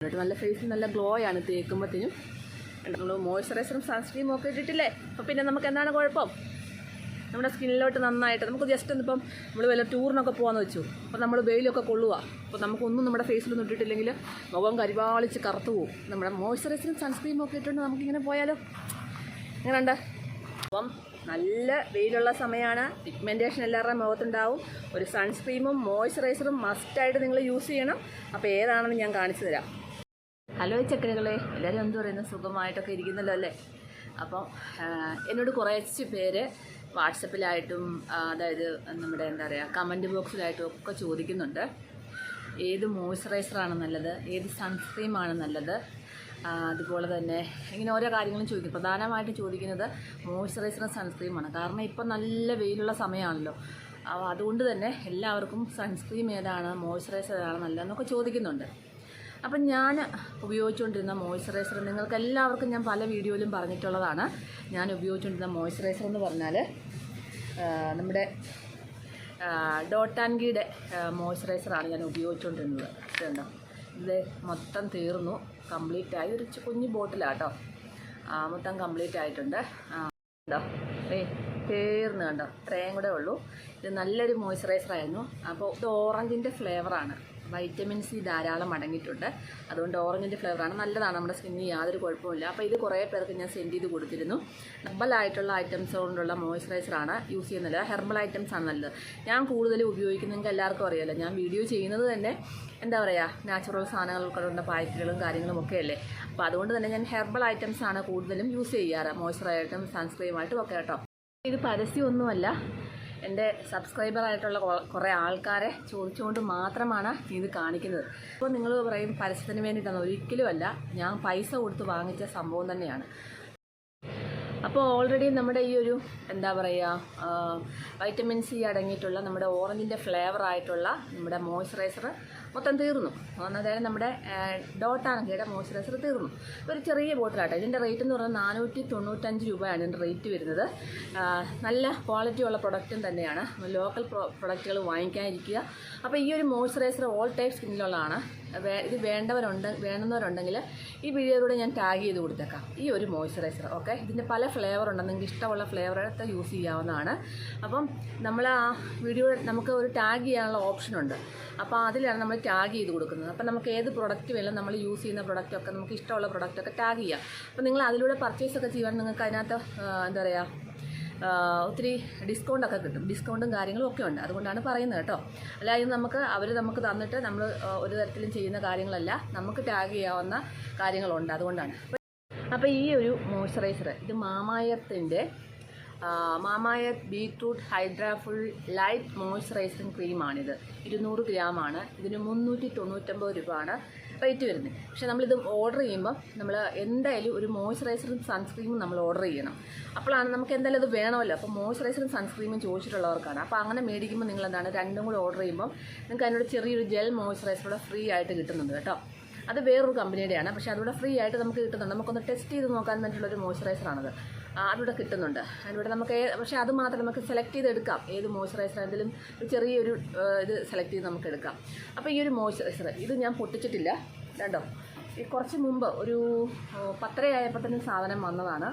എന്നിട്ട് നല്ല ഫേസിൽ നല്ല ഗ്ലോ ആണ് തേക്കുമ്പോഴത്തേനും നമ്മൾ മോയ്സ്ചറൈസറും സൺസ്ക്രീമും ഒക്കെ ഇട്ടിട്ടില്ലേ? അപ്പോൾ പിന്നെ നമുക്ക് എന്താണ് കുഴപ്പം? നമ്മുടെ സ്കിന്നിലോട്ട് നന്നായിട്ട് നമുക്ക് ജസ്റ്റ് ഒന്നിപ്പം നമ്മൾ വല്ല ടൂറിനൊക്കെ പോകാമെന്ന് വെച്ചു. അപ്പോൾ നമ്മൾ വെയിലൊക്കെ കൊള്ളുക അപ്പോൾ നമുക്കൊന്നും നമ്മുടെ ഫേസിലൊന്നും ഇട്ടിട്ടില്ലെങ്കിൽ മുഖം കരിവാളിച്ച് കറുത്തു പോകും നമ്മുടെ മോയ്സ്ചറൈസറും സൺസ്ക്രീമും ഒക്കെ ഇട്ടുകൊണ്ട് നമുക്കിങ്ങനെ പോയാലോ? എങ്ങനെയുണ്ട് അപ്പം നല്ല വെയിലുള്ള സമയമാണ് പിഗ്മെന്റേഷൻ എല്ലാവരുടെയും മുഖത്തുണ്ടാവും. ഒരു സൺസ്ക്രീമും മോയ്സ്ചറൈസറും മസ്റ്റായിട്ട് നിങ്ങൾ യൂസ് ചെയ്യണം. അപ്പോൾ ഏതാണെന്ന് ഞാൻ കാണിച്ചു തരാം. ഹലോ ചക്കരകളെ എല്ലാവരും എന്തു പറയുന്നു? സുഖമായിട്ടൊക്കെ ഇരിക്കുന്നല്ലോ അല്ലേ? അപ്പം എന്നോട് കുറച്ച് പേര് വാട്സപ്പിലായിട്ടും അതായത് നമ്മുടെ എന്താ പറയുക കമന്റ് ബോക്സിലായിട്ടും ഒക്കെ ചോദിക്കുന്നുണ്ട്. ഏത് മോയ്സ്ചറൈസറാണ് നല്ലത്? ഏത് സൺസ്ക്രീമാണ് നല്ലത്? അതുപോലെ തന്നെ ഇങ്ങനെ ഓരോ കാര്യങ്ങളും ചോദിക്കും. പ്രധാനമായിട്ട് ചോദിക്കുന്നത് മോയ്സ്ചറൈസറും സൺസ്ക്രീമാണ് കാരണം ഇപ്പം നല്ല വെയിലുള്ള സമയമാണല്ലോ. അതുകൊണ്ട് തന്നെ എല്ലാവർക്കും സൺസ്ക്രീം ഏതാണ് മോയ്സ്ചറൈസർ ഏതാണ് നല്ലതെന്നൊക്കെ ചോദിക്കുന്നുണ്ട്. അപ്പം ഞാൻ ഉപയോഗിച്ചുകൊണ്ടിരുന്ന മോയ്സ്ചറൈസർ നിങ്ങൾക്ക് എല്ലാവർക്കും ഞാൻ പല വീഡിയോയിലും പറഞ്ഞിട്ടുള്ളതാണ്. ഞാൻ ഉപയോഗിച്ചുകൊണ്ടിരുന്ന മോയ്സ്ചറൈസർ എന്ന് പറഞ്ഞാൽ നമ്മുടെ ഡോട്ടാൻഗിയുടെ മോയ്സ്ചറൈസറാണ് ഞാൻ ഉപയോഗിച്ചുകൊണ്ടിരുന്നത്. ഇതുണ്ടോ? ഇത് മൊത്തം തീർന്നു. കംപ്ലീറ്റ് ആയി ഒരു കുഞ്ഞു ബോട്ടിലാട്ടോ. ആ, മൊത്തം കംപ്ലീറ്റ് ആയിട്ടുണ്ട് കണ്ടോ ഏ തീർന്നു കണ്ടോ? ഇത്രയും കൂടെ ഉള്ളൂ. ഇത് നല്ലൊരു മോയ്സ്ചറൈസറായിരുന്നു. അപ്പോൾ ഇത് ഓറഞ്ചിന്റെ ഫ്ലേവറാണ്. വൈറ്റമിൻ സി ധാരാളം അടങ്ങിയിട്ടുണ്ട്. അതുകൊണ്ട് ഓറഞ്ചിന്റെ ഫ്ലേവറാണ് നല്ലതാണ് നമ്മുടെ സ്കിന്നിന് യാതൊരു കുഴപ്പമില്ല അപ്പോൾ ഇത് കുറേ പേർക്ക് ഞാൻ സെൻഡ് ചെയ്ത് കൊടുത്തിരുന്നു. ഹെർബൽ ആയിട്ടുള്ള ഐറ്റംസ് കൊണ്ടുള്ള മോയ്സ്ചറൈസറാണ് യൂസ് ചെയ്യുന്നത്. ഹെർബൽ ഐറ്റംസ് ആണ് നല്ലത്. ഞാൻ കൂടുതലും ഉപയോഗിക്കുന്നത് എല്ലാവർക്കും അറിയാമല്ലോ ഞാൻ വീഡിയോ ചെയ്യുന്നത് തന്നെ എന്താ പറയുക നാച്ചുറൽ സാധനങ്ങൾ കൊണ്ടുള്ള പായ്ക്കുകളും കാര്യങ്ങളും ഒക്കെ അല്ലേ? അപ്പോൾ അതുകൊണ്ട് തന്നെ ഞാൻ ഹെർബൽ ഐറ്റംസ് ആണ് കൂടുതലും യൂസ് ചെയ്യാറ്. മോയ്സ്ചറൈസറും സൺസ്ക്രീമായിട്ടും ഒക്കെ കേട്ടോ. ഇത് പരസ്യമൊന്നുമല്ല. എന്റെ സബ്സ്ക്രൈബറായിട്ടുള്ള കുറേ ആൾക്കാരെ ചോദിച്ചുകൊണ്ട് മാത്രമാണ് ഇത് കാണിക്കുന്നത്. അപ്പോൾ നിങ്ങൾ പറയും പരസ്യത്തിന് വേണ്ടിയിട്ടാണ് ഒരിക്കലും അല്ല ഞാൻ പൈസ കൊടുത്ത് വാങ്ങിച്ച സംഭവം തന്നെയാണ്. അപ്പോൾ ഓൾറെഡി നമ്മുടെ ഈ ഒരു എന്താ പറയുക വൈറ്റമിൻ സി അടങ്ങിയിട്ടുള്ള നമ്മുടെ ഓറഞ്ചിന്റെ ഫ്ലേവർ ആയിട്ടുള്ള നമ്മുടെ മോയ്സ്ചറൈസർ മൊത്തം തീർന്നു. അതായത് നമ്മുടെ ഡോട്ടാനങ്കയുടെ മോയ്സ്ചറൈസർ തീർന്നു. ഒരു ചെറിയ ബോട്ടിലാട്ടോ. ഇതിന്റെ റേറ്റ് എന്ന് പറഞ്ഞാൽ നാനൂറ്റി തൊണ്ണൂറ്റഞ്ച് രൂപയാണ് ഇതിന്റെ റേറ്റ് വരുന്നത്. നല്ല ക്വാളിറ്റി ഉള്ള പ്രൊഡക്റ്റും തന്നെയാണ്. ലോക്കൽ പ്രൊഡക്റ്റുകൾ വാങ്ങിക്കാതിരിക്കുക അപ്പോൾ ഈ ഒരു മോയ്സ്ചറൈസർ ഓൾ ടൈപ്പ് സ്കിന്നിലുള്ളതാണ് ഇത് വേണ്ടവരുണ്ട് വേണമെന്നവരുണ്ടെങ്കിൽ ഈ വീഡിയോയിലൂടെ ഞാൻ ടാഗ് ചെയ്ത് കൊടുത്തേക്കാം. ഈ ഒരു മോയ്സ്ചറൈസർ ഓക്കെ ഇതിന്റെ പല ഫ്ലേവർ ഉണ്ട്. നിങ്ങൾക്ക് ഇഷ്ടമുള്ള ഫ്ലേവർ എടുത്ത് യൂസ് ചെയ്യാവുന്നതാണ്. അപ്പം നമ്മൾ ആ വീഡിയോ നമുക്ക് ഒരു ടാഗ് ചെയ്യാനുള്ള ഓപ്ഷനുണ്ട് അപ്പോൾ അതിലാണ് നമ്മൾ ടാഗ് ചെയ്ത് കൊടുക്കുന്നത്. അപ്പോൾ നമുക്ക് ഏത് പ്രൊഡക്റ്റ് വേണം നമ്മൾ യൂസ് ചെയ്യുന്ന പ്രൊഡക്റ്റൊക്കെ നമുക്ക് ഇഷ്ടമുള്ള പ്രൊഡക്റ്റൊക്കെ ടാഗ് ചെയ്യാം. അപ്പോൾ നിങ്ങൾ അതിലൂടെ പർച്ചേസ് ഒക്കെ ചെയ്യാൻ നിങ്ങൾക്ക് അതിനകത്ത് എന്താ പറയുക ഒത്തിരി ഡിസ്കൗണ്ടൊക്കെ കിട്ടും. ഡിസ്കൗണ്ടും കാര്യങ്ങളും ഒക്കെ ഉണ്ട്. അതുകൊണ്ടാണ് പറയുന്നത് കേട്ടോ. അല്ലാതെ നമുക്ക് അവർ നമുക്ക് തന്നിട്ട് നമ്മൾ ഒരു തരത്തിലും ചെയ്യുന്ന കാര്യങ്ങളല്ല. നമുക്ക് ടാഗ് ചെയ്യാവുന്ന കാര്യങ്ങളുണ്ട്. അതുകൊണ്ടാണ്. അപ്പോൾ ഈ ഒരു മോയ്സ്ചറൈസർ ഇത് മാമായത്തിന്റെ മാമായത്ത് ബീട്രൂട്ട് ഹൈഡ്രാഫുൾ ലൈറ്റ് മോയ്സ്ചറൈസിങ് ക്രീമാണിത്. ഇരുന്നൂറ് ആണ് ഇതിന് മുന്നൂറ്റി തൊണ്ണൂറ്റമ്പത് രൂപയാണ് റേറ്റ് വരുന്നത്. പക്ഷേ നമ്മളിത് ഓർഡർ ചെയ്യുമ്പോൾ നമ്മൾ എന്തായാലും ഒരു മോയ്സ്ചറൈസറും സൺസ്ക്രീമും നമ്മൾ ഓർഡർ ചെയ്യണം. അപ്പോഴാണ് നമുക്ക് എന്തായാലും അത് വേണമല്ലോ. അപ്പോൾ മോയ്സ്ചറൈസറും സൺസ്ക്രീമും ചോദിച്ചിട്ടുള്ളവർക്കാണ്. അപ്പോൾ അങ്ങനെ മേടിക്കുമ്പോൾ നിങ്ങൾ എന്താണ് രണ്ടും കൂടി ഓർഡർ ചെയ്യുമ്പോൾ നിങ്ങൾക്ക് അതിനോട് ചെറിയൊരു ജെൽ മോയ്സ്ചറൈസർ കൂടെ ഫ്രീ ആയിട്ട് കിട്ടുന്നുണ്ട് കേട്ടോ. അത് വേറൊരു കമ്പനിയുടെയാണ്. പക്ഷേ അതുകൂടെ ഫ്രീ ആയിട്ട് നമുക്ക് കിട്ടുന്നുണ്ട്. നമുക്കൊന്ന് ടെസ്റ്റ് ചെയ്ത് നോക്കാൻ വേണ്ടിയിട്ടുള്ളൊരു മോയ്സ്ചറൈസറാണത്. അതിവിടെ കിട്ടുന്നുണ്ട്. അതിവിടെ നമുക്ക് പക്ഷേ അത് മാത്രം നമുക്ക് സെലക്ട് ചെയ്തെടുക്കാം. ഏത് മോയ്സ്ചറൈസർ എന്തെങ്കിലും ചെറിയൊരു ഇത് സെലക്ട് ചെയ്ത് നമുക്ക് എടുക്കാം. അപ്പോൾ ഈ ഒരു മോയ്സ്ചറൈസർ ഇത് ഞാൻ പൊട്ടിച്ചിട്ടില്ല. കണ്ടോ? ഈ കുറച്ച് മുമ്പ് ഒരു പത്തരയായപ്പോൾ തന്നെ സാധനം വന്നതാണ്.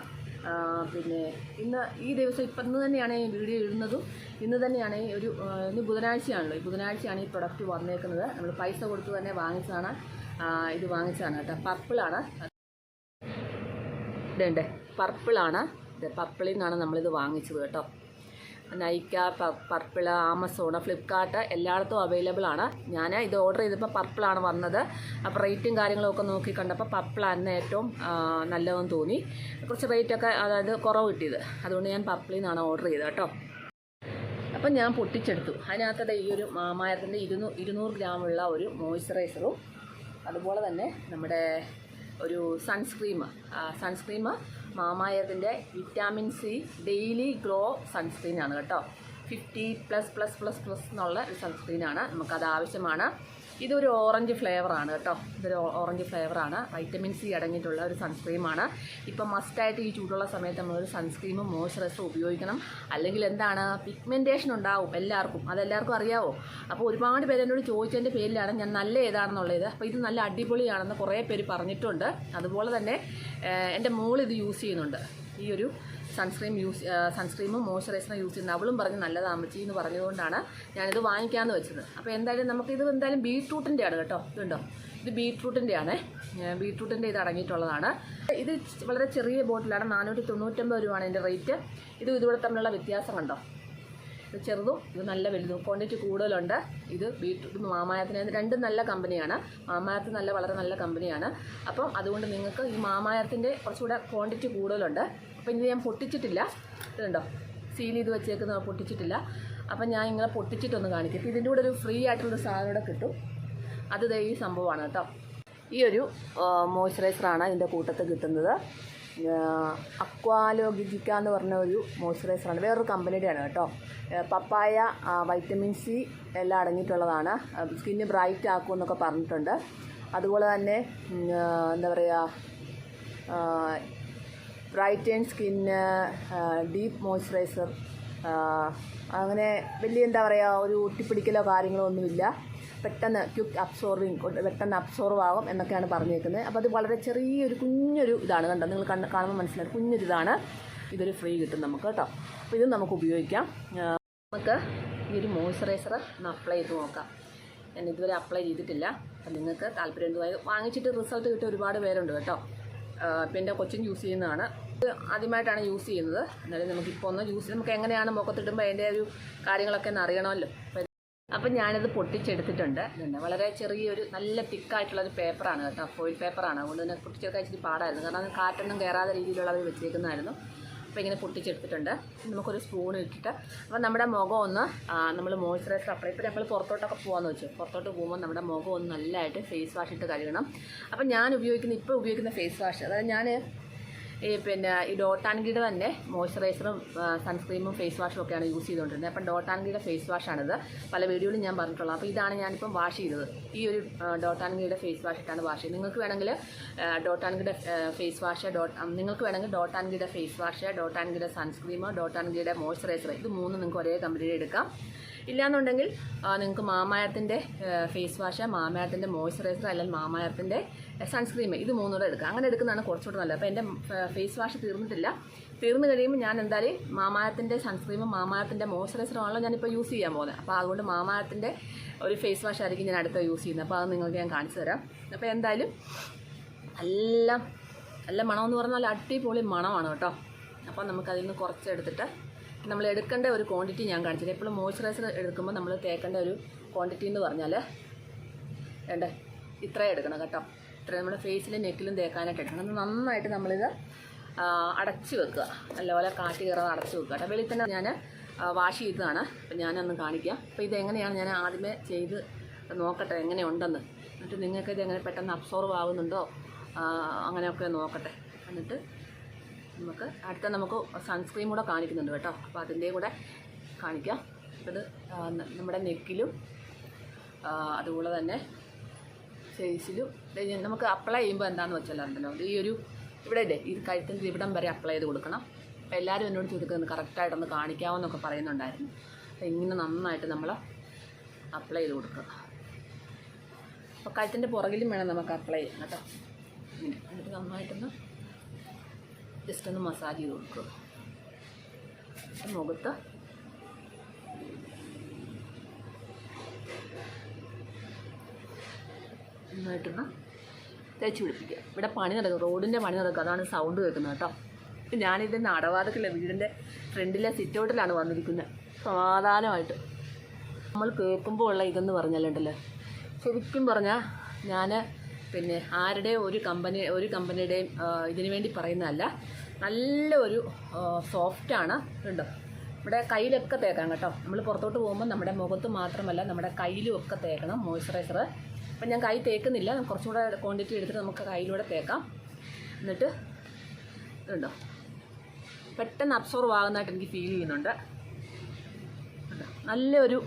പിന്നെ ഇന്ന് ഈ ദിവസം ഇപ്പം ഇന്ന് തന്നെയാണ് ഈ വീഡിയോ ഇടുന്നതും. ഇന്ന് തന്നെയാണ് ഒരു ഇന്ന് ബുധനാഴ്ചയാണല്ലോ. ഈ ബുധനാഴ്ചയാണ് ഈ പ്രൊഡക്റ്റ് വന്നേക്കുന്നത്. നമ്മൾ പൈസ കൊടുത്ത് തന്നെ വാങ്ങിച്ചതാണ്. ഇത് വാങ്ങിച്ചതാണ് കേട്ടോ. പർപ്പിളാണ് ഇതുണ്ട് പർപ്പിളാണ് ഇത്. പർപ്പിളിൽ നിന്നാണ് നമ്മളിത് വാങ്ങിച്ചത് കേട്ടോ. നൈക്ക പർപ്പിൾ ആമസോൺ ഫ്ലിപ്കാർട്ട് എല്ലായിടത്തും അവൈലബിൾ ആണ്. ഞാൻ ഇത് ഓർഡർ ചെയ്തപ്പോൾ പർപ്പിളാണ് വന്നത്. അപ്പോൾ റേറ്റും കാര്യങ്ങളൊക്കെ നോക്കി കണ്ടപ്പോൾ പർപ്പിളായിരുന്നു ഏറ്റവും നല്ലതെന്ന് തോന്നി. കുറച്ച് റേറ്റൊക്കെ അതായത് കുറവ് കിട്ടിയത്. അതുകൊണ്ട് ഞാൻ പർപ്പിളിൽ നിന്നാണ് ഓർഡർ ചെയ്തത് കേട്ടോ. അപ്പം ഞാൻ പൊട്ടിച്ചെടുത്തു. അതിനകത്തത് ഈ ഒരു മാമായത്തിന്റെ ഇരുന്നൂ ഇരുന്നൂറ് ഗ്രാമുള്ള ഒരു മോയ്സ്ചറൈസറും അതുപോലെ തന്നെ നമ്മുടെ ഒരു സൺസ്ക്രീം സൺസ്ക്രീം മാമായത്തിന്റെ വിറ്റാമിൻ സി ഡെയിലി ഗ്ലോ സൺസ്ക്രീനാണ് കേട്ടോ. Fifty plus plus plus plus എന്നുള്ള ഒരു സൺസ്ക്രീനാണ്. നമുക്കത് ആവശ്യമാണ്. ഇതൊരു ഓറഞ്ച് ഫ്ലേവറാണ് കേട്ടോ. ഇതൊരു ഓറഞ്ച് ഫ്ലേവറാണ്. വൈറ്റമിൻ സി അടങ്ങിയിട്ടുള്ള ഒരു സൺസ്ക്രീമാണ്. ഇപ്പം മസ്റ്റായിട്ട് ഈ ചൂടുള്ള സമയത്ത് നമ്മളൊരു സൺസ്ക്രീമും മോയ്സ്ചറൈസറും ഉപയോഗിക്കണം. അല്ലെങ്കിൽ എന്താണ് പിഗ്മെന്റേഷൻ ഉണ്ടാവും എല്ലാവർക്കും. അതെല്ലാവർക്കും അറിയാവോ? അപ്പോൾ ഒരുപാട് പേര് എന്നോട് ചോദിച്ചതിന്റെ പേരിലാണ് ഞാൻ നല്ല ഏതാണെന്നുള്ളത്. അപ്പോൾ ഇത് നല്ല അടിപൊളിയാണെന്ന് കുറേ പേര് പറഞ്ഞിട്ടുണ്ട്. അതുപോലെ തന്നെ എന്റെ മോൾ ഇത് യൂസ് ചെയ്യുന്നുണ്ട്. ഈ ഒരു സൺസ്ക്രീം യൂസ് സൺസ്ക്രീമും മോയ്സ്ചറൈസറും യൂസ് ചെയ്യുന്നത് അവളും പറഞ്ഞ് നല്ലതാണ് അമ്മച്ചി എന്ന് പറഞ്ഞതുകൊണ്ടാണ് ഞാനിത് വാങ്ങിക്കാമെന്ന് വെച്ചത്. അപ്പോൾ എന്തായാലും നമുക്കിത് എന്തായാലും ബീട്രൂട്ടിന്റെ ആണ് കേട്ടോ. ഇതുണ്ടോ? ഇത് ബീട്രൂട്ടിന്റെ ആണ്. ബീട്രൂട്ടിന്റെ ഇത് അടങ്ങിയിട്ടുള്ളതാണ്. ഇത് വളരെ ചെറിയ ബോട്ടിലാണ് നാനൂറ്റി തൊണ്ണൂറ്റമ്പത് രൂപയാണ് ഇതിന്റെ റേറ്റ്. ഇത് ഇതുകൂടെ തമ്മിലുള്ള വ്യത്യാസം കണ്ടോ? ഇത് ചെറുതും ഇത് നല്ല വലുതും. ക്വാണ്ടിറ്റി കൂടുതലുണ്ട്. ഇത് ബീട്രൂട്ട് മാമായത്തിന് രണ്ടും നല്ല കമ്പനിയാണ്. മാമായത്ത് നല്ല വളരെ നല്ല കമ്പനിയാണ്. അപ്പം അതുകൊണ്ട് നിങ്ങൾക്ക് ഈ മാമായത്തിന്റെ കുറച്ചുകൂടെ ക്വാണ്ടിറ്റി കൂടുതലുണ്ട്. അപ്പം ഇത് ഞാൻ പൊട്ടിച്ചിട്ടില്ല. ഇതുണ്ടോ സീൽ ചെയ്ത് വെച്ചേക്കുന്ന പൊട്ടിച്ചിട്ടില്ല. അപ്പം ഞാൻ ഇങ്ങനെ പൊട്ടിച്ചിട്ടൊന്ന് കാണിക്കും. അപ്പോൾ ഇതിന്റെ കൂടെ ഒരു ഫ്രീ ആയിട്ടുള്ളൊരു സാധനം കൂടെ കിട്ടും. അത് ഈ സംഭവമാണ് കേട്ടോ. ഈ ഒരു മോയ്സ്ചറൈസറാണ് ഇതിന്റെ കൂട്ടത്തിൽ കിട്ടുന്നത്. അക്വാലോഗിജിക്ക എന്ന് പറഞ്ഞ ഒരു മോയ്സ്ചറൈസറാണ് വേറൊരു കമ്പനിയുടെയാണ് കേട്ടോ. പപ്പായ വൈറ്റമിൻ സി എല്ലാം അടങ്ങിയിട്ടുള്ളതാണ്. സ്കിന്ന് ബ്രൈറ്റ് ആക്കും എന്നൊക്കെ പറഞ്ഞിട്ടുണ്ട്. അതുപോലെ തന്നെ എന്താ പറയുക ബ്രൈറ്റൻ സ്കിന്ന് ഡീപ്പ് മോയ്സ്ചറൈസർ അങ്ങനെ വലിയ എന്താ പറയുക ഒരു ഒട്ടിപ്പിടിക്കലോ കാര്യങ്ങളോ ഒന്നുമില്ല. പെട്ടെന്ന് ക്യുക്ക് അബ്സോർവിങ് പെട്ടെന്ന് അബ്സോർവ് ആകും എന്നൊക്കെയാണ് പറഞ്ഞേക്കുന്നത്. അപ്പോൾ അത് വളരെ ചെറിയൊരു കുഞ്ഞൊരു ഇതാണ് കണ്ടോ? നിങ്ങൾ കണ്ട് കാണുമ്പോൾ മനസ്സിലാക്കും കുഞ്ഞൊരിതാണ് ഇതൊരു ഫ്രീ കിട്ടും നമുക്ക് കേട്ടോ. അപ്പോൾ ഇത് നമുക്ക് ഉപയോഗിക്കാം. നമുക്ക് ഈ ഒരു മോയ്സ്ചറൈസർ ഒന്ന് അപ്ലൈ ചെയ്ത് നോക്കാം. ഞാൻ ഇതുവരെ അപ്ലൈ ചെയ്തിട്ടില്ല. അപ്പം നിങ്ങൾക്ക് താല്പര്യം വാങ്ങിച്ചിട്ട് റിസൾട്ട് കിട്ടിയ ഒരുപാട് പേരുണ്ട് കേട്ടോ. എന്റെ കൊച്ചിൻ യൂസ് ചെയ്യുന്നതാണ്. ഇത് ആദ്യമായിട്ടാണ് യൂസ് ചെയ്യുന്നത്. എന്നാലും നമുക്കിപ്പോൾ ഒന്ന് യൂസ് നമുക്ക് എങ്ങനെയാണ് മുഖത്തിടുമ്പോൾ അതിന്റെ ഒരു കാര്യങ്ങളൊക്കെ ഒന്ന് അറിയണമല്ലോ. അപ്പം ഞാനിത് പൊട്ടിച്ചെടുത്തിട്ടുണ്ട്. ഇതുണ്ട്. വളരെ ചെറിയൊരു നല്ല തിക്കായിട്ടുള്ള ഒരു പേപ്പറാണ് കേട്ടോ. ഫോയിൽ പേപ്പറാണ്. അതുകൊണ്ട് തന്നെ പൊട്ടിച്ചെടുക്കാൻ ഇച്ചിരി പാടായിരുന്നു. കാരണം കാറ്റൊന്നും കയറാതെ രീതിയിലുള്ള അവർ വെച്ചേക്കുന്നതായിരുന്നു. അപ്പോൾ ഇങ്ങനെ പൊട്ടിച്ചെടുത്തിട്ടുണ്ട്. നമുക്കൊരു സ്പൂൺ ഇട്ടിട്ട്. അപ്പോൾ നമ്മുടെ മുഖം ഒന്ന് നമ്മൾ മോയ്സ്ചറൈസർ അപ്ലൈ ഇപ്പോൾ നമ്മൾ പുറത്തോട്ടൊക്കെ പോകാമെന്ന് വെച്ചു. പുറത്തോട്ട് പോകുമ്പോൾ നമ്മുടെ മുഖം ഒന്ന് നല്ലതായിട്ട് ഫേസ് വാഷ് ഇട്ട് കഴുകണം. അപ്പോൾ ഞാൻ ഉപയോഗിക്കുന്ന ഇപ്പോൾ ഉപയോഗിക്കുന്ന ഫേസ് വാഷ് അതായത് ഞാൻ ഈ പിന്നെ ഈ ഡോട്ടാൻഗിയുടെ തന്നെ മോയ്സ്ചറൈസറും സൺസ്ക്രീമും ഫേസ് വാഷും ഒക്കെയാണ് യൂസ് ചെയ്തുകൊണ്ടിരുന്നത്. അപ്പം ഡോട്ടാൻഗിയുടെ ഫേസ് വാഷാണിത് പല വീഡിയോയിലും ഞാൻ പറഞ്ഞിട്ടുള്ളത് അപ്പോൾ ഇതാണ് ഞാനിപ്പം വാഷ് ചെയ്തത്. ഈ ഒരു ഡോട്ടാൻഗിയുടെ ഫേസ് വാഷ് ഇട്ടാണ് വാഷ് ചെയ്തത്. നിങ്ങൾക്ക് വേണമെങ്കിൽ ഡോട്ടാൻഗിയുടെ ഫേസ് വാഷ് ഡോട്ട് നിങ്ങൾക്ക് വേണമെങ്കിൽ ഡോട്ടാൻഗിയുടെ ഫേസ് വാഷ് ഡോട്ടാൻഗിയുടെ സൺസ്ക്രീം ഡോട്ടാൻഗിയുടെ മോയ്സ്ചറൈസർ ഇത് മൂന്ന് നിങ്ങൾക്ക് ഒരേ കമ്പനിയിൽ എടുക്കാം. ഇല്ലാന്നുണ്ടെങ്കിൽ നിങ്ങൾക്ക് മാമായത്തിന്റെ ഫേസ് വാഷ് മാമായത്തിന്റെ മോയ്സ്ചറൈസർ അല്ലെങ്കിൽ മാമായത്തിന്റെ സൺസ്ക്രീം ഇത് മൂന്നൂടെ എടുക്കുക അങ്ങനെ എടുക്കുന്നതാണ് കുറച്ചുകൂടെ നല്ലത്. അപ്പോൾ എന്റെ ഫേസ് വാഷ് തീർന്നിട്ടില്ല. തീർന്നു കഴിയുമ്പോൾ ഞാൻ എന്തായാലും മാമാരത്തിന്റെ സൺസ്ക്രീമും മാമാരത്തിന്റെ മോയ്സ്ചറൈസറുമാണല്ലോ ഞാനിപ്പോൾ യൂസ് ചെയ്യാൻ പോകുന്നത്. അപ്പോൾ അതുകൊണ്ട് മാമാരത്തിന്റെ ഒരു ഫേസ് വാഷ് ആയിരിക്കും ഞാൻ അടുത്ത യൂസ് ചെയ്യുന്നത്. അപ്പോൾ അത് നിങ്ങൾക്ക് ഞാൻ കാണിച്ചു തരാം. അപ്പോൾ എന്തായാലും നല്ല നല്ല മണമെന്ന് പറഞ്ഞാൽ അടിപൊളി മണമാണ് കേട്ടോ. അപ്പോൾ നമുക്കതിൽ നിന്ന് കുറച്ചെടുത്തിട്ട് നമ്മൾ എടുക്കേണ്ട ഒരു ക്വാണ്ടിറ്റി ഞാൻ കാണിച്ചത് എപ്പോഴും മോയ്സ്ചറൈസർ എടുക്കുമ്പോൾ നമ്മൾ തേക്കേണ്ട ഒരു ക്വാണ്ടിറ്റി എന്ന് പറഞ്ഞാൽ വേണ്ടേ? ഇത്രയും എടുക്കണം കേട്ടോ. നമ്മുടെ ഫേസിലും നെക്കിലും തേക്കാനായിട്ട് അത് നന്നായിട്ട് നമ്മളിത് അടച്ച് വെക്കുക. നല്ലപോലെ കാറ്റ് കയറാതെ അടച്ച് വെക്കുക കേട്ടോ. വെളിയിൽ തന്നെ ഞാൻ വാഷ് ചെയ്തതാണ്. അപ്പം ഞാനൊന്ന് കാണിക്കാം. അപ്പോൾ ഇതെങ്ങനെയാണ് ഞാൻ ആദ്യമേ ചെയ്ത് നോക്കട്ടെ എങ്ങനെയുണ്ടെന്ന്. എന്നിട്ട് നിങ്ങൾക്ക് എങ്ങനെ പെട്ടെന്ന് അബ്സോർവ് ആകുന്നുണ്ടോ അങ്ങനെയൊക്കെ നോക്കട്ടെ. എന്നിട്ട് നമുക്ക് അടുത്ത നമുക്ക് സൺസ്ക്രീം കൂടെ കാണിക്കുന്നുണ്ട് കേട്ടോ. അപ്പോൾ അതിന്റെ കൂടെ കാണിക്കാം. ഇത് നമ്മുടെ നെക്കിലും അതുപോലെ തന്നെ ഇത് നമുക്ക് അപ്ലൈ ചെയ്യുമ്പോൾ എന്താണെന്ന് വെച്ചാൽ ഉണ്ടല്ലോ ഈ ഒരു ഇവിടെ ഇല്ലേ ഈ കഴുത്തിന്റെ ഇവിടം വരെ അപ്ലൈ ചെയ്ത് കൊടുക്കണം. അപ്പോൾ എല്ലാവരും എന്നോട് ചോദിക്കുന്നത് കറക്റ്റായിട്ടൊന്ന് കാണിക്കാമെന്നൊക്കെ പറയുന്നുണ്ടായിരുന്നു. അപ്പോൾ ഇങ്ങനെ നന്നായിട്ട് നമ്മൾ അപ്ലൈ ചെയ്ത് കൊടുക്കുക അപ്പോൾ കഴുത്തിന്റെ പുറകിലും വേണം നമുക്ക് അപ്ലൈ ചെയ്യാം കേട്ടോ. ഇങ്ങനെ എന്നിട്ട് നന്നായിട്ടൊന്ന് ജസ്റ്റ് ഒന്ന് മസാജ് ചെയ്ത് കൊടുക്കുക. മുഖത്ത് നന്നായിട്ടൊന്ന് തേച്ച് പിടിപ്പിക്കുക. ഇവിടെ പണി നടക്കും റോഡിന്റെ പണി നടക്കും അതാണ് സൗണ്ട് കേൾക്കുന്നത് കേട്ടോ. ഇപ്പം ഞാനിത് നടവാതക്കില്ല വീടിന്റെ ഫ്രണ്ടിലെ സിറ്റൗട്ടിലാണ് വന്നിരിക്കുന്നത്. സമാധാനമായിട്ട്. നമ്മൾ കേൾക്കുമ്പോൾ ഉള്ള ഇതെന്ന് പറഞ്ഞാലുണ്ടല്ലോ ശരിക്കും പറഞ്ഞാൽ ഞാൻ പിന്നെ ആരുടെ ഒരു കമ്പനി ഒരു കമ്പനിയുടെയും ഇതിനു വേണ്ടി പറയുന്നതല്ല. നല്ല ഒരു സോഫ്റ്റാണ് ഉണ്ടോ ഇവിടെ കയ്യിലൊക്കെ തേക്കാം കേട്ടോ. നമ്മൾ പുറത്തോട്ട് പോകുമ്പോൾ നമ്മുടെ മുഖത്ത് മാത്രമല്ല നമ്മുടെ കയ്യിലും ഒക്കെ തേക്കണം. മോയ്സ്ചറൈസർ അപ്പം ഞാൻ കൈ തേക്കുന്നില്ല. കുറച്ചും കൂടെ ക്വാണ്ടിറ്റി എടുത്തിട്ട് നമുക്ക് കയ്യിലൂടെ തേക്കാം. എന്നിട്ട് ഇതുണ്ടോ? പെട്ടെന്ന് അബ്സോർവ് ആകുന്നതായിട്ട് എനിക്ക് ഫീൽ ചെയ്യുന്നുണ്ട്. ഉണ്ട്. നല്ലൊരു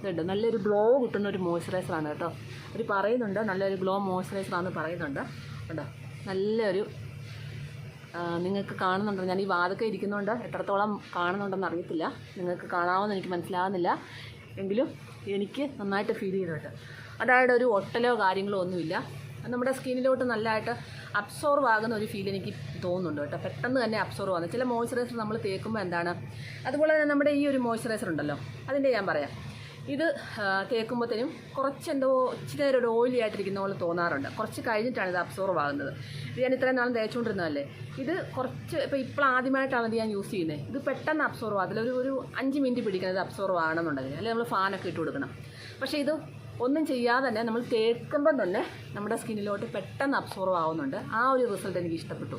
ഇതുണ്ട്. നല്ലൊരു ഗ്ലോ കിട്ടുന്ന ഒരു മോയ്സ്ചറൈസറാണ് കേട്ടോ. അവർ പറയുന്നുണ്ട് നല്ലൊരു ഗ്ലോ മോയ്സ്ചറൈസർ ആണെന്ന് പറയുന്നുണ്ട്. കേട്ടോ നല്ലൊരു നിങ്ങൾക്ക് കാണുന്നുണ്ടോ? ഞാൻ ഈ വാതൊക്കെ ഇരിക്കുന്നുണ്ട് എത്രത്തോളം കാണുന്നുണ്ടെന്ന് അറിയത്തില്ല. നിങ്ങൾക്ക് കാണാമെന്ന് എനിക്ക് മനസ്സിലാകുന്നില്ല എങ്കിലും എനിക്ക് നന്നായിട്ട് ഫീൽ ചെയ്തിട്ടുണ്ട് അതായത് ഒരു ഒട്ടലോ കാര്യങ്ങളോ ഒന്നുമില്ല. നമ്മുടെ സ്കിന്നിലോട്ട് നല്ലതായിട്ട് അബ്സോർവ് ആകുന്ന ഒരു ഫീൽ എനിക്ക് തോന്നുന്നുണ്ട് കേട്ടോ. പെട്ടെന്ന് തന്നെ അബ്സോർവ് ആകുന്നത് ചില മോയ്സ്ചറൈസർ നമ്മൾ തേക്കുമ്പോൾ എന്താണ്? അതുപോലെ തന്നെ നമ്മുടെ ഈ ഒരു മോയ്സ്ചറൈസർ ഉണ്ടല്ലോ അതിന്റെ ഞാൻ പറയാം. ഇത് തേക്കുമ്പോഴത്തേനും കുറച്ച് എന്തോ ഇച്ചിരി ഒരു ഓയിലി ആയിട്ടിരിക്കുന്ന പോലെ തോന്നാറുണ്ട്. കുറച്ച് കഴിഞ്ഞിട്ടാണ് ഇത് അബ്സോർവ് ആകുന്നത്. ഇത് ഞാൻ ഇത്രയും നാളും തേച്ചുകൊണ്ടിരുന്നതല്ലേ? ഇത് കുറച്ച് ഇപ്പോൾ ഇപ്പോൾ ആദ്യമായിട്ടാണ് ഇത് ഞാൻ യൂസ് ചെയ്യുന്നത് ഇത് പെട്ടെന്ന് അബ്സോർവ് ഒരു ഒരു അഞ്ച് മിനിറ്റ് പിടിക്കുന്നത് അബ്സോർവ് ആണെന്നുണ്ടെങ്കിൽ അല്ലെങ്കിൽ നമ്മൾ ഫാനൊക്കെ ഇട്ട് കൊടുക്കണം. പക്ഷേ ഇത് ഒന്നും ചെയ്യാതെ തന്നെ നമ്മൾ തേക്കുമ്പം തന്നെ നമ്മുടെ സ്കിന്നിലോട്ട് പെട്ടെന്ന് അബ്സോർവ് ആവുന്നുണ്ട്. ആ ഒരു റിസൾട്ട് എനിക്ക് ഇഷ്ടപ്പെട്ടു.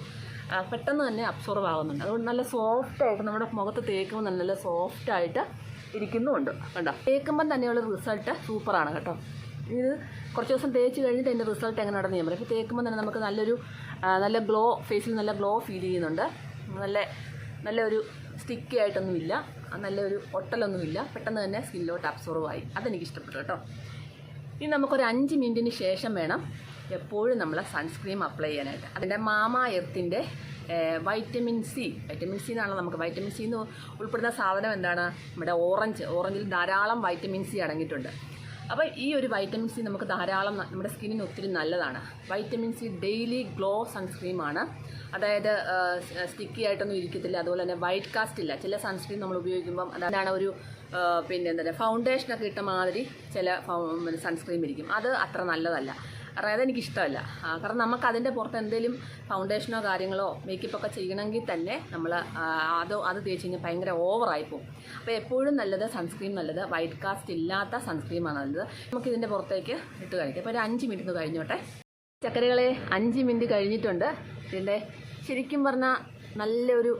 പെട്ടെന്ന് തന്നെ അബ്സോർവ് ആവുന്നുണ്ട്. അതുകൊണ്ട് നല്ല സോഫ്റ്റ് ആയിട്ട് നമ്മുടെ മുഖത്ത് തേക്കുമ്പോൾ നല്ല നല്ല സോഫ്റ്റ് ആയിട്ട് ഇരിക്കുന്നുമുണ്ട്. കണ്ടോ? തേക്കുമ്പം തന്നെയുള്ള റിസൾട്ട് സൂപ്പറാണ് കേട്ടോ. ഇത് കുറച്ച് ദിവസം തേച്ച് കഴിഞ്ഞിട്ട് അതിന്റെ റിസൾട്ട് എങ്ങനെ നടന്നു ഞാൻ പറയാം. തേക്കുമ്പോൾ തന്നെ നമുക്ക് നല്ലൊരു നല്ല ഗ്ലോ ഫേസിൽ നല്ല ഗ്ലോ ഫീൽ ചെയ്യുന്നുണ്ട്. നല്ല നല്ലൊരു സ്റ്റിക്കി ആയിട്ടൊന്നുമില്ല. നല്ലൊരു ഒട്ടലൊന്നുമില്ല. പെട്ടെന്ന് തന്നെ സ്കിന്നിലോട്ട് അബ്സോർവ് ആയി. അതെനിക്ക് ഇഷ്ടപ്പെട്ടു കേട്ടോ. ഇനി നമുക്കൊരു അഞ്ച് മിനിറ്റിന് ശേഷം വേണം എപ്പോഴും നമ്മൾ സൺസ്ക്രീം അപ്ലൈ ചെയ്യാനായിട്ട്. അതിന്റെ മാമ വൈറ്റമിൻ സി വൈറ്റമിൻ സി എന്നാണ് നമുക്ക്. വൈറ്റമിൻ സി എന്ന് ഉൾപ്പെടുന്ന സാധനം എന്താണ്? നമ്മുടെ ഓറഞ്ച് ഓറഞ്ചിൽ ധാരാളം വൈറ്റമിൻ സി അടങ്ങിയിട്ടുണ്ട്. അപ്പോൾ ഈ ഒരു വൈറ്റമിൻ സി നമുക്ക് ധാരാളം നമ്മുടെ സ്കിന്നിന് ഒത്തിരി നല്ലതാണ്. വൈറ്റമിൻ സി ഡെയിലി ഗ്ലോ സൺസ്ക്രീമാണ് അതായത് സ്റ്റിക്കി ആയിട്ടൊന്നും ഇരിക്കത്തില്ല. അതുപോലെ തന്നെ വൈറ്റ് കാസ്റ്റ് ഇല്ല. ചില സൺസ്ക്രീൻ നമ്മൾ ഉപയോഗിക്കുമ്പം അതാണ് ഒരു പിന്നെ എന്താ പറയുക ഫൗണ്ടേഷനൊക്കെ ഇട്ട മാതിരി ചില സൺസ്ക്രീം ഇരിക്കും. അത് അത്ര നല്ലതല്ല. അതായത് എനിക്കിഷ്ടമല്ല. കാരണം നമുക്ക് അതിന്റെ പുറത്ത് എന്തെങ്കിലും ഫൗണ്ടേഷനോ കാര്യങ്ങളോ മേക്കപ്പ് ഒക്കെ ചെയ്യണമെങ്കിൽ തന്നെ നമ്മൾ അത് അത് തേച്ച് കഴിഞ്ഞാൽ ഭയങ്കര ഓവറായി പോകും. അപ്പോൾ എപ്പോഴും നല്ലത് സൺസ്ക്രീം നല്ലത്. വൈറ്റ് കാസ്റ്റ് ഇല്ലാത്ത സൺസ്ക്രീമാണ് നല്ലത്. നമുക്ക് ഇതിന്റെ പുറത്തേക്ക് ഇട്ട് കഴിക്കാം. അപ്പോൾ ഒരു അഞ്ച് മിനിറ്റ് കഴിഞ്ഞോട്ടെ. ചക്കരകളെ അഞ്ച് മിനിറ്റ് കഴിഞ്ഞിട്ടുണ്ട്. ഇതിന്റെ ശരിക്കും പറഞ്ഞാൽ നല്ലൊരു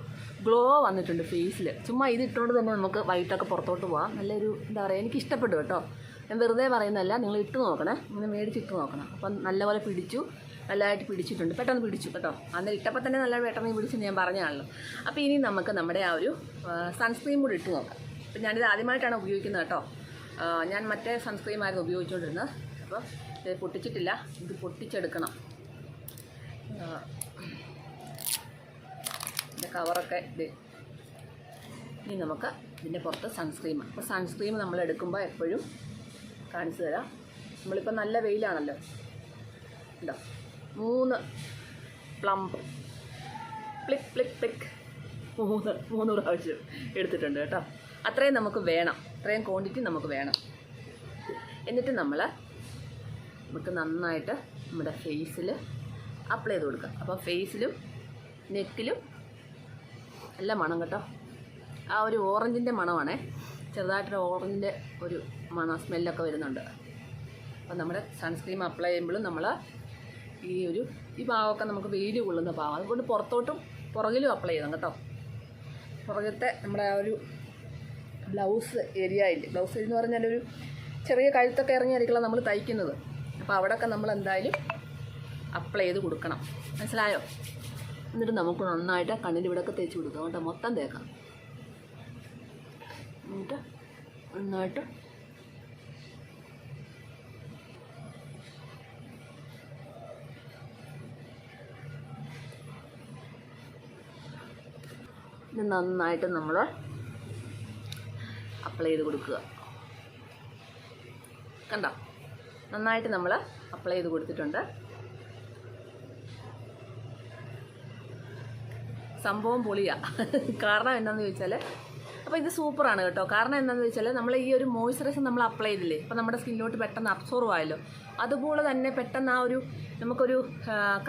ഗ്ലോ വന്നിട്ടുണ്ട് ഫേസിൽ ചുമ്മാ ഇത് ഇട്ടുകൊണ്ട് തന്നെ നമുക്ക് വൈകിട്ടൊക്കെ പുറത്തോട്ട് പോകാം നല്ലൊരു എന്താ പറയുക എനിക്ക് ഇഷ്ടപ്പെട്ടു കേട്ടോ. ഞാൻ വെറുതെ പറയുന്നതല്ല നിങ്ങൾ ഇട്ട് നോക്കണേ. ഇങ്ങനെ മേടിച്ചിട്ട് നോക്കണം. അപ്പം നല്ലപോലെ പിടിച്ചു നല്ലതായിട്ട് പിടിച്ചിട്ടുണ്ട്. പെട്ടെന്ന് പിടിച്ചു കേട്ടോ. അന്നേരം ഇട്ടപ്പോൾ തന്നെ നല്ല പെട്ടെന്ന് പിടിച്ചു ഞാൻ പറഞ്ഞാണല്ലോ. അപ്പോൾ ഇനി നമുക്ക് നമ്മുടെ ആ ഒരു സൺസ്ക്രീം കൂടി ഇട്ട് നോക്കാം. അപ്പം ഞാനിത് ആദ്യമായിട്ടാണ് ഉപയോഗിക്കുന്നത് കേട്ടോ. ഞാൻ മറ്റേ സൺസ്ക്രീം ആയിരുന്നു ഉപയോഗിച്ചുകൊണ്ടിരുന്നത് അപ്പോൾ ഇത് പൊട്ടിച്ചിട്ടില്ല. ഇത് പൊട്ടിച്ചെടുക്കണം. കവറൊക്കെ ഇത്. ഇനി നമുക്ക് ഇതിന്റെ പുറത്ത് സൺസ്ക്രീം അപ്പോൾ സൺസ്ക്രീം നമ്മൾ എടുക്കുമ്പോൾ എപ്പോഴും കാണിച്ചു തരാം. നമ്മളിപ്പോൾ നല്ല വെയിലാണല്ലോ. ഉണ്ടോ മൂന്ന് പ്ലംപ് പ്ലിക് പ്ലിക് പ്ലിക് മൂന്ന് മൂന്ന് പ്രാവശ്യം എടുത്തിട്ടുണ്ട് കേട്ടോ. അത്രയും നമുക്ക് വേണം. അത്രയും ക്വാണ്ടിറ്റി നമുക്ക് വേണം. എന്നിട്ട് നമ്മൾ നമുക്ക് നന്നായിട്ട് നമ്മുടെ ഫേസിൽ അപ്ലൈ ചെയ്ത് കൊടുക്കുക. അപ്പോൾ ഫേസിലും നെക്കിലും നല്ല മണം കേട്ടോ. ആ ഒരു ഓറഞ്ചിന്റെ മണമാണേ. ചെറുതായിട്ടൊരു ഓറഞ്ചിന്റെ ഒരു മണ സ്മെല്ലൊക്കെ വരുന്നുണ്ട്. അപ്പം നമ്മുടെ സൺസ്ക്രീം അപ്ലൈ ചെയ്യുമ്പോഴും നമ്മൾ ഈ ഒരു ഈ ഭാഗമൊക്കെ നമുക്ക് വെയിൽ കൊള്ളുന്ന ഭാഗം. അതുകൊണ്ട് പുറത്തോട്ടും പുറകിലും അപ്ലൈ ചെയ്യണം കേട്ടോ. പുറകത്തെ നമ്മുടെ ആ ഒരു ബ്ലൗസ് ഏരിയയിൽ ബ്ലൗസ് എന്ന് പറഞ്ഞാൽ ഒരു ചെറിയ കഴുത്തൊക്കെ ഇറങ്ങിയായിരിക്കണം നമ്മൾ തയ്ക്കുന്നത്. അപ്പോൾ അവിടെയൊക്കെ നമ്മൾ എന്തായാലും അപ്ലൈ ചെയ്ത് കൊടുക്കണം. മനസ്സിലായോ? എന്നിട്ട് നമുക്ക് നന്നായിട്ട് കണ്ണിന്റെ ഇവിടെയൊക്കെ തേച്ച് കൊടുക്കാം. കേട്ടോ മൊത്തം തേക്കാം. എന്നിട്ട് നന്നായിട്ട് ഇത് നന്നായിട്ട് നമ്മൾ അപ്ലൈ ചെയ്ത് കൊടുക്കുക. കണ്ടോ? നന്നായിട്ട് നമ്മൾ അപ്ലൈ ചെയ്ത് കൊടുത്തിട്ടുണ്ട്. സംഭവം പൊളിയാ. കാരണം എന്താണെന്ന് ചോദിച്ചാൽ അപ്പോൾ ഇത് സൂപ്പറാണ് കേട്ടോ. കാരണം എന്താണെന്ന് വെച്ചാൽ നമ്മൾ ഈ ഒരു മോയ്സ്ചറൈസർ നമ്മൾ അപ്ലൈ ചെയ്തില്ലേ? അപ്പോൾ നമ്മുടെ സ്കിന്നിലോട്ട് പെട്ടെന്ന് അബ്സോർവ് ആയല്ലോ. അതുപോലെ തന്നെ പെട്ടെന്ന് ആ ഒരു നമുക്കൊരു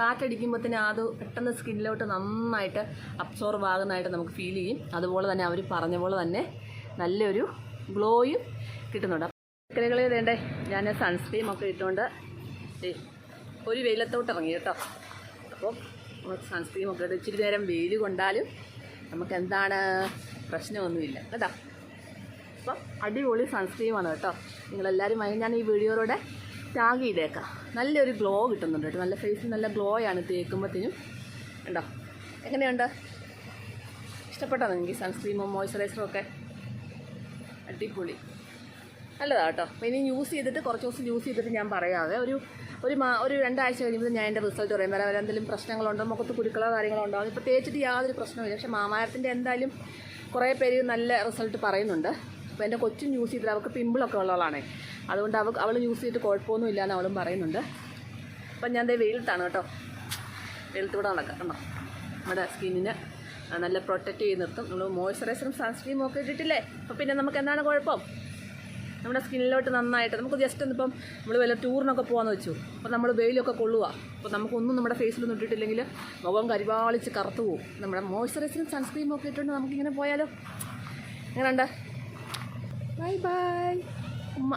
കാറ്റടിക്കുമ്പോഴത്തേന് അത് പെട്ടെന്ന് സ്കിന്നിലോട്ട് നന്നായിട്ട് അബ്സോർവ് ആകുന്നതായിട്ട് നമുക്ക് ഫീൽ ചെയ്യും. അതുപോലെ തന്നെ അവർ പറഞ്ഞ പോലെ തന്നെ നല്ലൊരു ഗ്ലോയും കിട്ടുന്നുണ്ട്. കിളികളെ വേണ്ടേ ഞാൻ സൺസ്ക്രീം ഒക്കെ ഇട്ടുകൊണ്ട് ഒരു വെയിലത്തോട്ട് ഇറങ്ങി കേട്ടോ. അപ്പോൾ സൺസ്ക്രീം ഒക്കെ ഇച്ചിരി നേരം വെയിൽ കൊണ്ടാലും നമുക്ക് എന്താണ് പ്രശ്നമൊന്നുമില്ല. കേട്ടോ? അപ്പം അടിപൊളി സൺസ്ക്രീമാണ് കേട്ടോ. നിങ്ങളെല്ലാവരും വാങ്ങി ഞാൻ ഈ വീഡിയോയിലൂടെ ടാഗ് ചെയ്തേക്കാം നല്ലൊരു ഗ്ലോ കിട്ടുന്നുണ്ട് കേട്ടോ. നല്ല ഫേസിൽ നല്ല ഗ്ലോ ആണ് തേക്കുമ്പോഴത്തേനും. ഉണ്ടോ എങ്ങനെയുണ്ട്? ഇഷ്ടപ്പെട്ടോ നിങ്ങൾക്ക് സൺസ്ക്രീമും മോയ്സ്ചറൈസറും ഒക്കെ? അടിപൊളി. നല്ലതാണ് കേട്ടോ ഇനി യൂസ് ചെയ്തിട്ട് കുറച്ച് ദിവസം യൂസ് ചെയ്തിട്ട് ഞാൻ പറയാതെ ഒരു ഒരു മാ ഒരു രണ്ടാഴ്ച കഴിയുമ്പോൾ ഞാൻ എന്റെ റിസൾട്ട് പറയും. വരാൻ വരെ എന്തെങ്കിലും പ്രശ്നങ്ങളുണ്ടോ? മുഖത്ത് കുരുക്കളോ കാര്യങ്ങളോ ഉണ്ടോ? ഇപ്പോൾ തേച്ചിട്ട് യാതൊരു പ്രശ്നമില്ല പക്ഷേ മാമാരത്തിന്റെ എന്തായാലും കുറേ പേര് നല്ല റിസൾട്ട് പറയുന്നുണ്ട്. അപ്പോൾ എന്റെ കൊച്ചും യൂസ് ചെയ്തിട്ട് അവൾക്ക് പിമ്പിളൊക്കെ ഉള്ളവളാണേ. അതുകൊണ്ട് അവൾ അവൾ യൂസ് ചെയ്തിട്ട് കുഴപ്പമൊന്നും ഇല്ലയെന്ന് അവളും പറയുന്നുണ്ട്. അപ്പം ഞാൻ ദേ വെയിലത്താണ് കേട്ടോ. വെയിലത്തൂടെ നടക്കാം. കണ്ടോ? നമ്മുടെ സ്കിന്നിന് നല്ല പ്രൊട്ടക്റ്റ് ചെയ്ത് നിർത്തും. നമ്മൾ മോയ്സ്ചറൈസറും സൺസ്ക്രീമും ഒക്കെ ഇട്ടിട്ടില്ലേ? അപ്പോൾ പിന്നെ നമുക്ക് എന്താണ് കുഴപ്പം? നമ്മുടെ സ്കിന്നിലോട്ട് നന്നായിട്ട് നമുക്ക് ജസ്റ്റ് ഒന്നിപ്പം നമ്മൾ വല്ല ടൂറിനൊക്കെ പോകാമെന്ന് വെച്ചു. അപ്പോൾ നമ്മൾ വെയിലൊക്കെ കൊള്ളുക അപ്പോൾ നമുക്കൊന്നും നമ്മുടെ ഫേസിലൊന്നും ഇട്ടിട്ടില്ലെങ്കിൽ മുഖം കരിവാളിച്ച് കറുത്തു പോകും നമ്മുടെ മോയ്സ്ചറൈസറും സൺസ്ക്രീമും ഒക്കെ ഇട്ടുകൊണ്ട് നമുക്കിങ്ങനെ പോയാലോ? എങ്ങനെയുണ്ട്? ബൈ ബൈ ഉമ്മ.